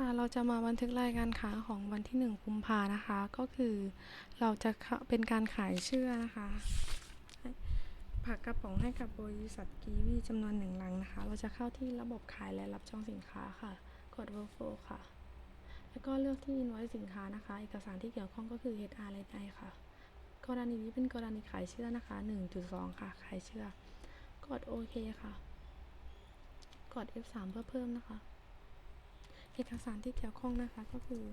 ค่ะเราจะมาบันทึกรายการค้าของวันที่ 1 กุมภานะคะ ก็คือเราจะเป็นการขายเชื่อนะคะผักกระป๋องให้กับบริษัทกีวีจำนวนหนึ่งลังนะคะ เราจะเข้าที่ระบบขายและรับจองสินค้าค่ะ กด workflow ค่ะ แล้วก็เลือกที่ invoice สินค้านะคะ เอกสารที่เกี่ยวข้องก็คือ HR และ I ค่ะ กรณีนี้เป็นกรณีขายเชื่อนะคะ 1.2 ค่ะ ขายเชื่อ กดโอเคค่ะ กด F3 เพื่อเพิ่มนะคะ เอกสารที่เกี่ยวข้องนะคะก็คือ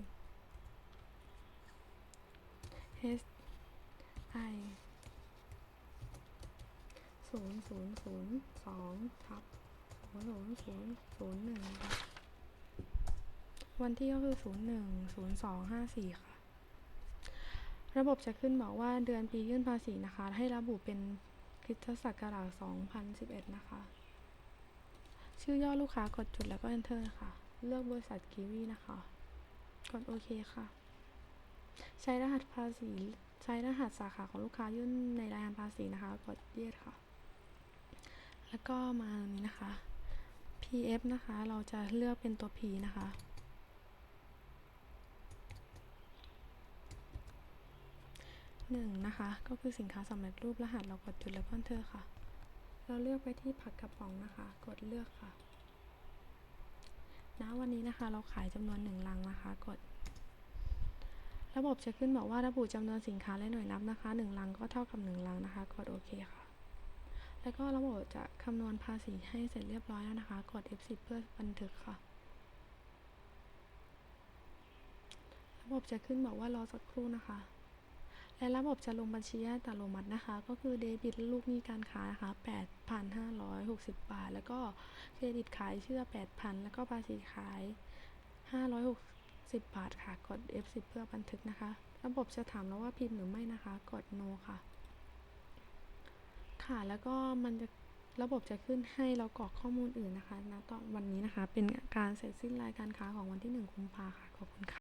H I ศูนย์ศูนย์ศูนย์สองทับศูนย์ศูนย์ศูนย์ศูนย์หนึ่งวันที่ก็คือศูนย์หนึ่งศูนย์สองห้าสี่ค่ะ ระบบจะขึ้นบอกว่าเดือนปียื่นภาษีนะคะ ให้ระบุเป็นคริสตศักราช2011นะคะ ชื่อย่อลูกค้ากดจุดแล้วก็ enter ค่ะ เลือกบริษัทกีวีนะคะ กดโอเคค่ะ ใช้รหัสภาษี ใช้รหัสสาขาของลูกค้ายื่นในรายงานภาษีนะคะ กดเยสค่ะ แล้วก็มาตรงนี้นะคะ PF นะคะ เราจะเลือกเป็นตัว P นะคะหนึ่งนะคะ ก็คือสินค้าสำเร็จรูปรหัสเรากดจุดแล้วก็ enter ค่ะ เราเลือกไปที่ผักกระป๋องนะคะ กดเลือกค่ะ ณวันนี้นะคะเราขายจำนวนหนึ่งลังนะคะกด ระบบจะขึ้นบอกว่าระบุจำนวนสินค้าและหน่วยนับนะคะหนึ่งลังก็เท่ากับหนึ่งลังนะคะ กดโอเคค่ะ แล้วก็ระบบจะคำนวณภาษีให้เสร็จเรียบร้อยแล้วนะคะ กด F10 เพื่อบันทึกค่ะ ระบบจะขึ้นบอกว่ารอสักครู่นะคะ และระบบจะลงบัญชีอัตโนมัตินะคะ ก็คือเดบิตลูกหนี้การค้านะคะ8,560 บาท แล้วก็เครดิตขายเชื่อ 8,000 แล้วก็ภาษีขาย 560 บาทค่ะ กด F10 เพื่อบันทึกนะคะ ระบบจะถามเราว่าพิมพ์หรือไม่นะคะ กด no ค่ะ ค่ะ แล้วก็มันจะระบบจะขึ้นให้เรากรอกข้อมูลอื่นนะคะณตอนวันนี้นะคะ เป็นการเสร็จสิ้นรายการค้าของวันที่ 1 กุมภาค่ะ ขอบคุณค่ะ